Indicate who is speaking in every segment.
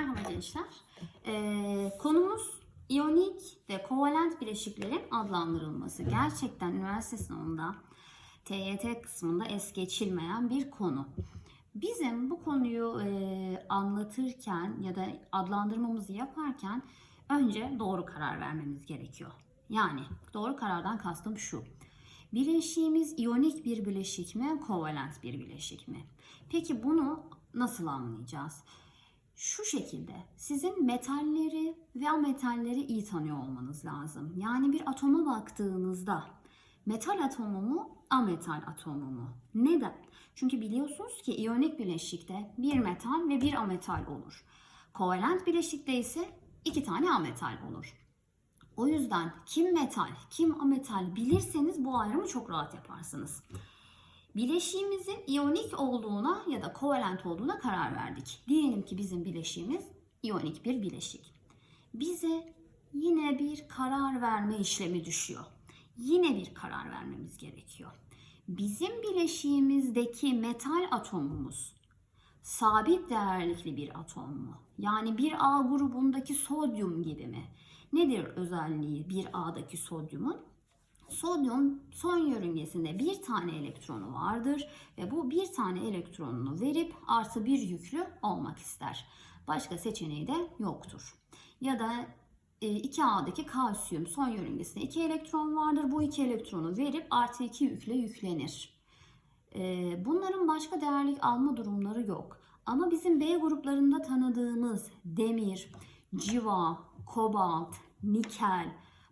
Speaker 1: Merhaba gençler. Ee, konumuz iyonik ve kovalent bileşiklerin adlandırılması. Gerçekten üniversite sınavında TYT kısmında es geçilmeyen bir konu. Bizim bu konuyu e, anlatırken ya da adlandırmamızı yaparken önce doğru karar vermemiz gerekiyor. Yani doğru karardan kastım şu. Bileşiğimiz iyonik bir bileşik mi, kovalent bir bileşik mi? Peki bunu nasıl anlayacağız? Şu şekilde sizin metalleri ve ametalleri iyi tanıyor olmanız lazım. Yani bir atoma baktığınızda metal atomu mu, ametal atomu mu? Neden? Çünkü biliyorsunuz ki iyonik bileşikte bir metal ve bir ametal olur. Kovalent bileşikte ise iki tane ametal olur. O yüzden kim metal, kim ametal bilirseniz bu ayrımı çok rahat yaparsınız. Bileşiğimizin iyonik olduğuna ya da kovalent olduğuna karar verdik. Diyelim ki bizim bileşiğimiz iyonik bir bileşik. Bize yine bir karar verme işlemi düşüyor. Yine bir karar vermemiz gerekiyor. Bizim bileşiğimizdeki metal atomumuz sabit değerlikli bir atom mu? Yani bir A grubundaki sodyum gibi mi? Nedir özelliği bir A'daki sodyumun? Sodyum son yörüngesinde bir tane elektronu vardır ve bu bir tane elektronunu verip artı bir yüklü olmak ister. Başka seçeneği de yoktur. Ya da 2A'daki kalsiyum son yörüngesinde 2 elektron vardır. Bu 2 elektronu verip artı 2 yükle yüklenir. Ee, Bunların başka değerlik alma durumları yok. Ama bizim B gruplarında tanıdığımız demir, civa, kobalt, nikel,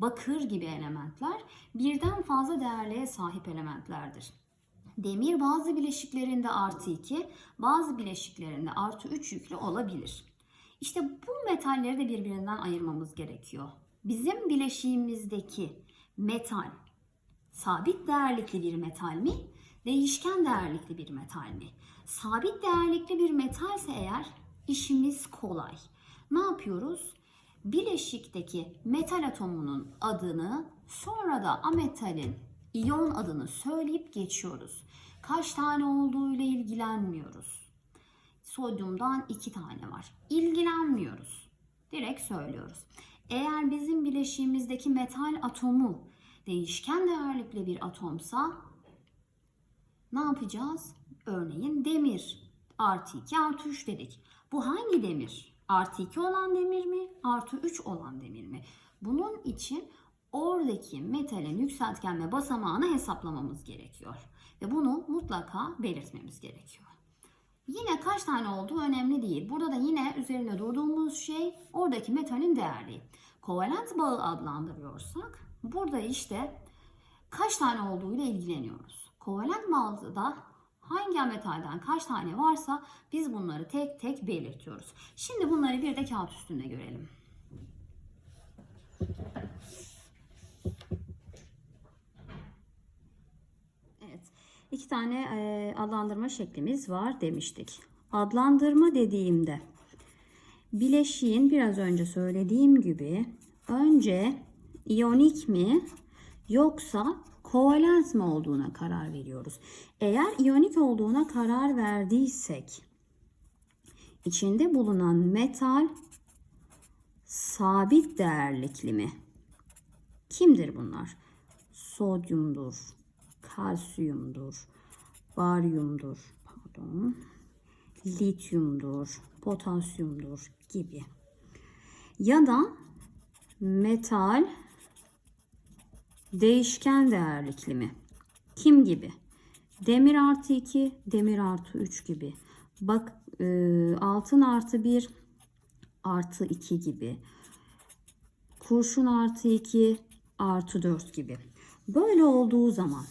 Speaker 1: bakır gibi elementler birden fazla değerliğe sahip elementlerdir. Demir bazı bileşiklerinde artı 2, bazı bileşiklerinde artı 3 yüklü olabilir. İşte bu metalleri de birbirinden ayırmamız gerekiyor. Bizim bileşiğimizdeki metal sabit değerlikli bir metal mi? Değişken değerlikli bir metal mi? Sabit değerlikli bir metalse eğer işimiz kolay. Ne yapıyoruz? Bileşikteki metal atomunun adını sonra da ametalin iyon adını söyleyip geçiyoruz. Kaç tane olduğu ile ilgilenmiyoruz. Sodyumdan iki tane var. İlgilenmiyoruz. Direkt söylüyoruz. Eğer bizim bileşiğimizdeki metal atomu değişken değerlikli bir atomsa ne yapacağız? Örneğin demir artı 2 artı 3 dedik. Bu hangi demir? Artı 2 olan demir mi? Artı 3 olan demir mi? Bunun için oradaki metalin yükseltgenme basamağını hesaplamamız gerekiyor. Ve bunu mutlaka belirtmemiz gerekiyor. Yine kaç tane olduğu önemli değil. Burada da yine üzerinde durduğumuz şey oradaki metalin değerliği. Kovalent bağı adlandırıyorsak burada işte kaç tane olduğu ile ilgileniyoruz. Kovalent bağda hangi metalden kaç tane varsa biz bunları tek tek belirtiyoruz. Şimdi bunları bir de kağıt üstünde görelim. Evet. iki tane e, adlandırma şeklimiz var demiştik. Adlandırma dediğimde bileşiğin biraz önce söylediğim gibi önce iyonik mi yoksa kovalent mi olduğuna karar veriyoruz. Eğer iyonik olduğuna karar verdiysek içinde bulunan metal sabit değerlikli mi? Kimdir bunlar? Sodyumdur, kalsiyumdur, baryumdur, pardon, lityumdur, potasyumdur gibi. Ya da metal değişken değerlikli mi? Kim gibi? Demir artı 2, demir artı 3 gibi. Bak e, altın artı 1, artı 2 gibi. Kurşun artı 2, artı 4 gibi. Böyle olduğu zaman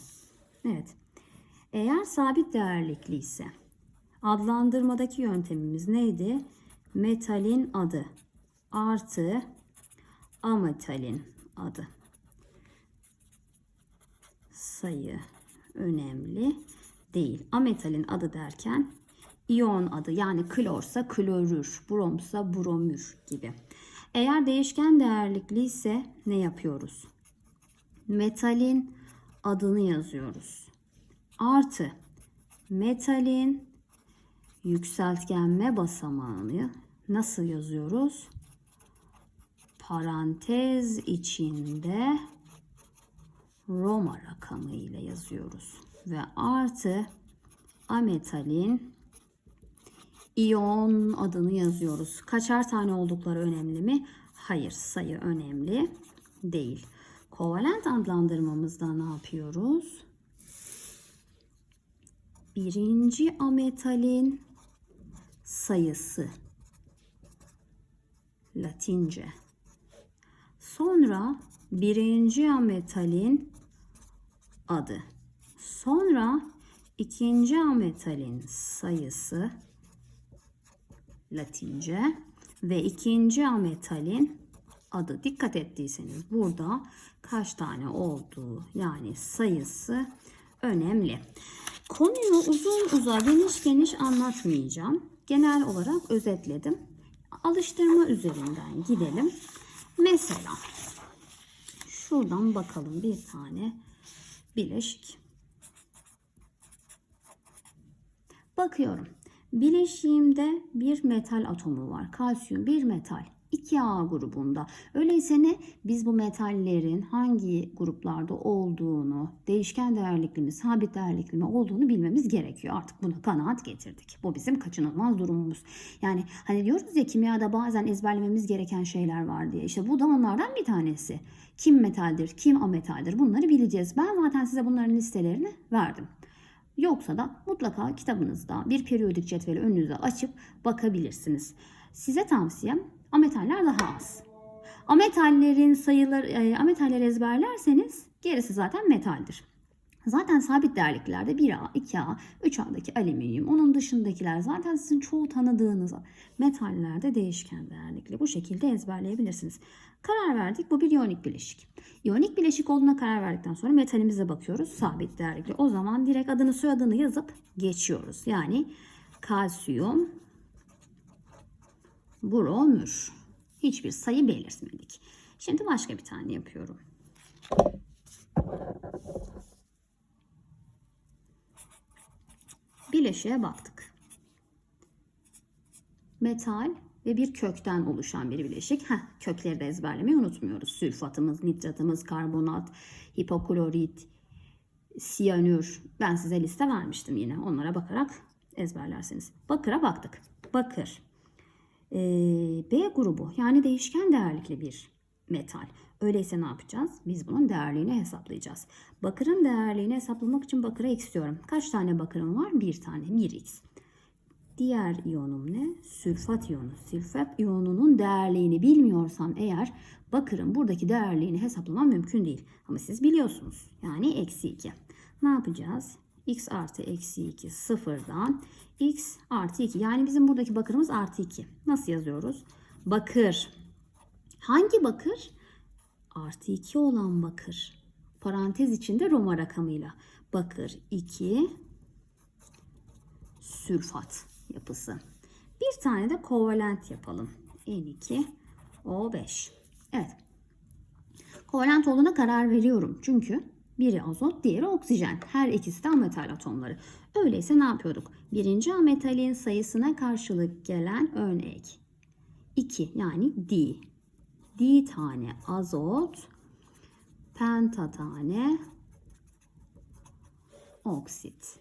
Speaker 1: evet eğer sabit değerlikli ise adlandırmadaki yöntemimiz neydi? Metalin adı artı ametalin adı. Sayı önemli değil. Ametalin adı derken iyon adı yani klorsa klorür, bromsa bromür gibi. Eğer değişken değerlikli ise ne yapıyoruz? Metalin adını yazıyoruz. Artı metalin yükseltgenme basamağını nasıl yazıyoruz? Parantez içinde Roma rakamı ile yazıyoruz. Ve artı ametalin iyon adını yazıyoruz. Kaçar tane oldukları önemli mi? Hayır, sayı önemli değil. Kovalent adlandırmamızda ne yapıyoruz? Birinci ametalin sayısı Latince. Sonra birinci ametalin adı. Sonra ikinci ametalin sayısı Latince ve ikinci ametalin adı. Dikkat ettiyseniz burada kaç tane olduğu yani sayısı önemli. Konuyu uzun uzun geniş geniş anlatmayacağım. Genel olarak özetledim. Alıştırma üzerinden gidelim. Mesela şuradan bakalım bir tane bileşik. Bakıyorum. Bileşiğimde bir metal atomu var. Kalsiyum bir metal. 2A grubunda. Öyleyse ne? Biz bu metallerin hangi gruplarda olduğunu, değişken değerlikli mi, sabit değerlikli mi olduğunu bilmemiz gerekiyor. Artık buna kanaat getirdik. Bu bizim kaçınılmaz durumumuz. Yani hani diyoruz ya kimyada bazen ezberlememiz gereken şeyler var diye. İşte bu da onlardan bir tanesi. Kim metaldir, kim ametaldir bunları bileceğiz. Ben zaten size bunların listelerini verdim. Yoksa da mutlaka kitabınızda bir periyodik cetveli önünüze açıp bakabilirsiniz. Size tavsiyem ametaller daha az. Ametallerin sayıları, e, ametalleri ezberlerseniz gerisi zaten metaldir. Zaten sabit değerliklerde 1A, 2A, 3A'daki alüminyum, onun dışındakiler zaten sizin çoğu tanıdığınız metallerde değişken değerlikli. Bu şekilde ezberleyebilirsiniz. Karar verdik. Bu bir iyonik bileşik. İyonik bileşik olduğuna karar verdikten sonra metalimize bakıyoruz. Sabit değerlikli. O zaman direkt adını soyadını yazıp geçiyoruz. Yani kalsiyum, bromür. Hiçbir sayı belirtmedik. Şimdi başka bir tane yapıyorum. Bileşiğe baktık. Metal ve bir kökten oluşan bir bileşik. Heh, kökleri de ezberlemeyi unutmuyoruz. Sülfatımız, nitratımız, karbonat, hipoklorit, siyanür. Ben size liste vermiştim yine. Onlara bakarak ezberlersiniz. Bakıra baktık. Bakır. Ee, B grubu yani değişken değerlikli bir metal. Öyleyse ne yapacağız? Biz bunun değerliğini hesaplayacağız. Bakırın değerliğini hesaplamak için bakıra x diyorum. Kaç tane bakırım var? Bir tane. 1x. Diğer iyonum ne? Sülfat iyonu. Sülfat iyonunun değerliğini bilmiyorsam eğer bakırın buradaki değerliğini hesaplamam mümkün değil. Ama siz biliyorsunuz. Yani eksi 2. Ne yapacağız? x artı eksi 2 sıfırdan x artı 2. Yani bizim buradaki bakırımız artı 2. Nasıl yazıyoruz? Bakır. Hangi bakır? Artı 2 olan bakır. Parantez içinde Roma rakamıyla. Bakır 2 sülfat yapısı. Bir tane de kovalent yapalım. N2O5. Evet. Kovalent olduğuna karar veriyorum. Çünkü biri azot, diğeri oksijen. Her ikisi de ametal atomları. Öyleyse ne yapıyorduk? Birinci ametalin sayısına karşılık gelen örnek 2 yani D. D tane azot, penta tane oksit.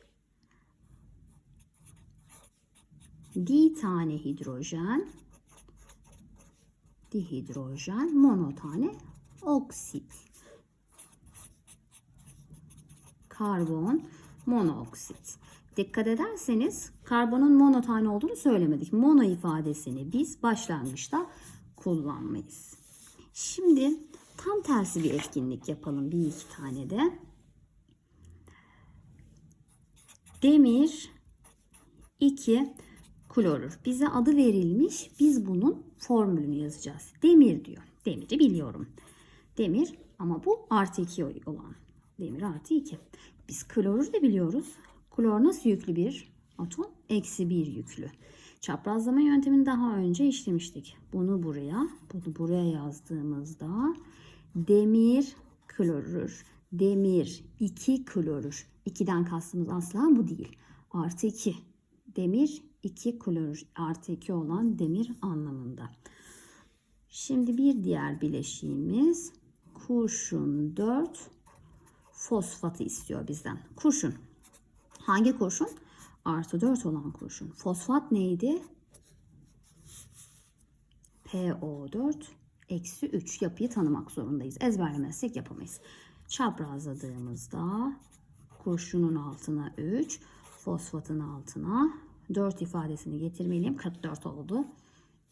Speaker 1: D tane hidrojen, dihidrojen, mono tane oksit. Karbon, monoksit. Dikkat ederseniz karbonun mono tane olduğunu söylemedik. Mono ifadesini biz başlangıçta kullanmayız. Şimdi tam tersi bir etkinlik yapalım bir iki tane de. Demir 2 klorür. Bize adı verilmiş. Biz bunun formülünü yazacağız. Demir diyor. Demiri biliyorum. Demir ama bu artı 2 olan. Demir artı 2. Biz klorür de biliyoruz. Klor nasıl yüklü bir atom? Eksi 1 yüklü. Çaprazlama yöntemini daha önce işlemiştik. Bunu buraya, bunu buraya yazdığımızda demir klorür, demir 2 klorür. 2'den kastımız asla bu değil. Artı 2. Demir 2 klorür artı 2 olan demir anlamında. Şimdi bir diğer bileşiğimiz kurşun 4 fosfatı istiyor bizden. Kurşun. Hangi kurşun? Artı 4 olan kurşun. Fosfat neydi? PO4 eksi 3 yapıyı tanımak zorundayız. Ezberlemezsek yapamayız. Çaprazladığımızda kurşunun altına 3, fosfatın altına 4 ifadesini getirmeliyim. 44 oldu.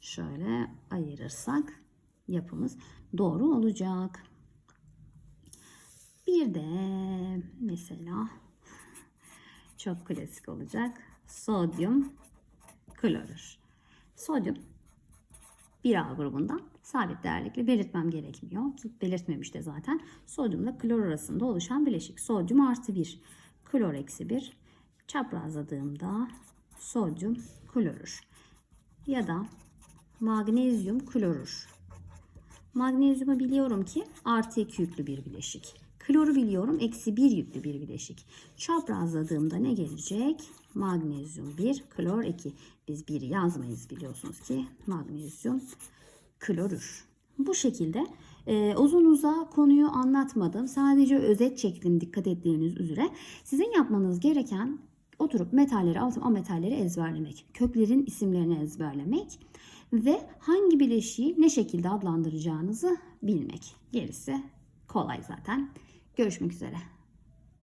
Speaker 1: Şöyle ayırırsak yapımız doğru olacak. Bir de mesela çok klasik olacak. Sodyum klorür. Sodyum 1A grubundan sabit değerlikle belirtmem gerekmiyor. Ki belirtmemiş de zaten. Sodyumla klor arasında oluşan bileşik. Sodyum artı 1, klor eksi 1. Çaprazladığımda sodyum klorür. Ya da magnezyum klorür. Magnezyumu biliyorum ki artı 2 yüklü bir bileşik. Kloru biliyorum eksi 1 yüklü bir bileşik. Çaprazladığımda ne gelecek? Magnezyum 1, klor 2. Biz 1 yazmayız biliyorsunuz ki magnezyum klorür. Bu şekilde e, uzun uza konuyu anlatmadım. Sadece özet çektim dikkat ettiğiniz üzere. Sizin yapmanız gereken oturup metalleri, altın metalleri ezberlemek. Köklerin isimlerini ezberlemek ve hangi bileşiği ne şekilde adlandıracağınızı bilmek. Gerisi kolay zaten. Görüşmek üzere.